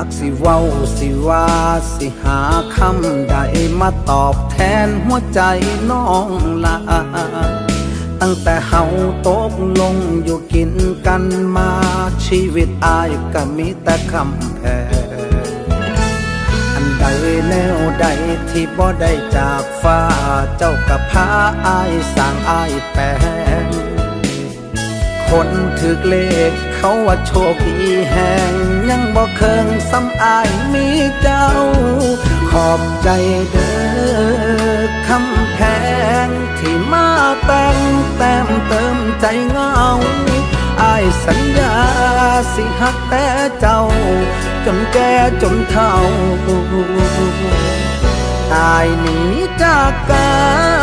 ากสิเว้าสิว่าสิหาคำใดมาตอบแทนหัวใจน้องลาตั้งแต่เฮาตกลงอยู่กินกันมาชีวิตอายก็มีแต่คำแพงอันใดแนวใดที่บ่ได้จากฟ้าเจ้ากับพาอายสร้างอายแปลง คนถึกเลขเขาว่าโชคดีแห่งยังบ่เคิงซ้ำอายมีเจ้า ขอบใจเด้อคำแพงที่มาแต่งแต้มเติมใจเงาอายสัญญาสิหักแต่เจ้า จนแก่จนเฒ่าตายหนีจากกัน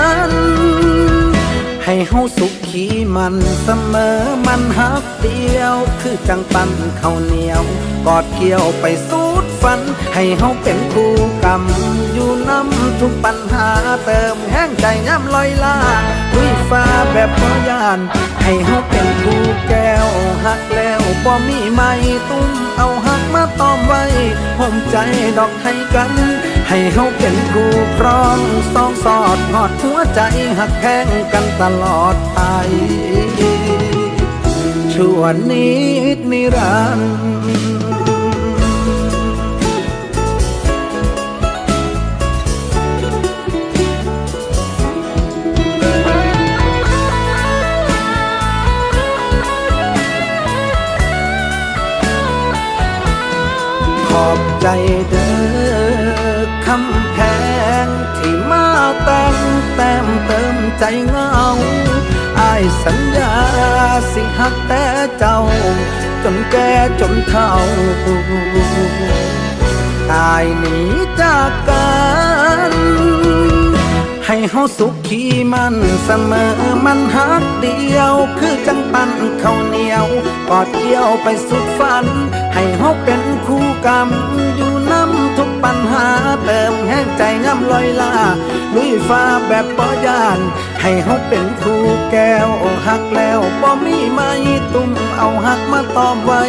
ให้เฮาสุขขีมันเสมอมันฮักเดียว คือจังปันข้าวเหนียว กอดเกี่ยวไปสูดฝัน ให้เฮาเป็นคู่กรรม อยู่น้ำทุกปัญหาเติมแห้งใจย่ำลอยลาลุยฟ้าแบบบ่ยาน ให้เฮาเป็นคู่แก้วหักแล้วบ่มีไม่ตุ้มเอาหักมาตอมไว้ห่มใจดอกให้กัน ให้เฮาเป็นคู่ครองสองสอดหอดหัวใจหักแข้งกันตลอดไปชั่วนิดนิรันดร์ขอบใจเด้อ คำแพงที่มาแต่งแต้มเติมใจเงาอายสัญญาสิหักแต่เจ้า จนแก่จนเฒ่า ตายหนีจากกันให้เฮาสุขขีมันเสมอมันฮักเดียว คือจังปันข้าวเหนียวกอดเกี่ยวไปสุดฝัน ให้เฮาเป็นคู่กรรม เติมแห้งใจย่ำลอยลาลุยฟ้าแบบปอยาน ให้เฮาเป็นครูแก้วหักแล้วบ่มีไม้ตุ้มเอาหักมาตอมไว้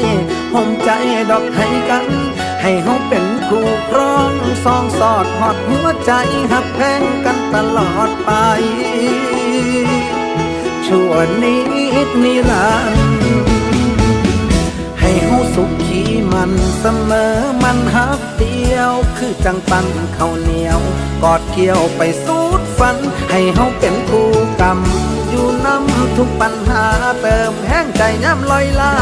ห่มใจดอกให้กัน ให้เฮาเป็นครูครองสองสอดหอดหัวใจหักแพงกันตลอดไปชั่วนิดนิรันดร์ให้เฮาสุขขีมันเสมอมันฮักเดี ยว คือจังปันเขาเหนียว กอดเกี่ยวไปสูดฝัน ให้เฮาเป็นคู่กรรม อยู่น้ำทุกปัญหาเติมแห้งใจย่ำลอยลา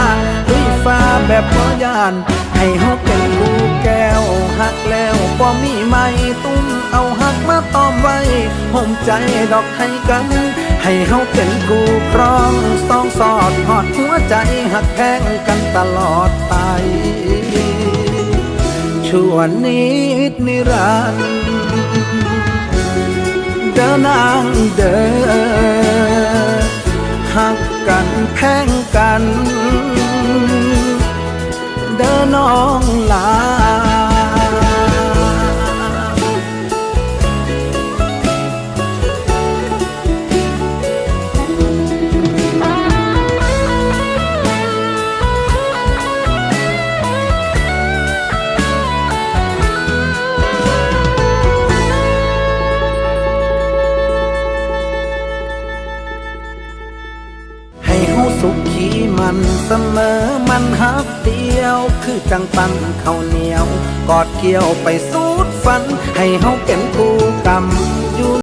ลุยฟ้าแบบบ่ยาน ให้เฮาเป็นคู่แก้วหักแล้วบ่มีไม่ตุ้มเอาหักมาตอมไว้ห่มใจดอกให้กันให้เฮาเป็นคู่ครองสองสอดหอดหัวใจหักแพงกันตลอดไป วนิดนิรันดร์เดินนางเดินหักกันแพงกัน เดินน้องลา มันเสมอมันฮักเดียว คือจังปันข้าวเหนียว กอดเกี่ยวไปสูดฝัน ให้เฮาเป็นคู่กรรม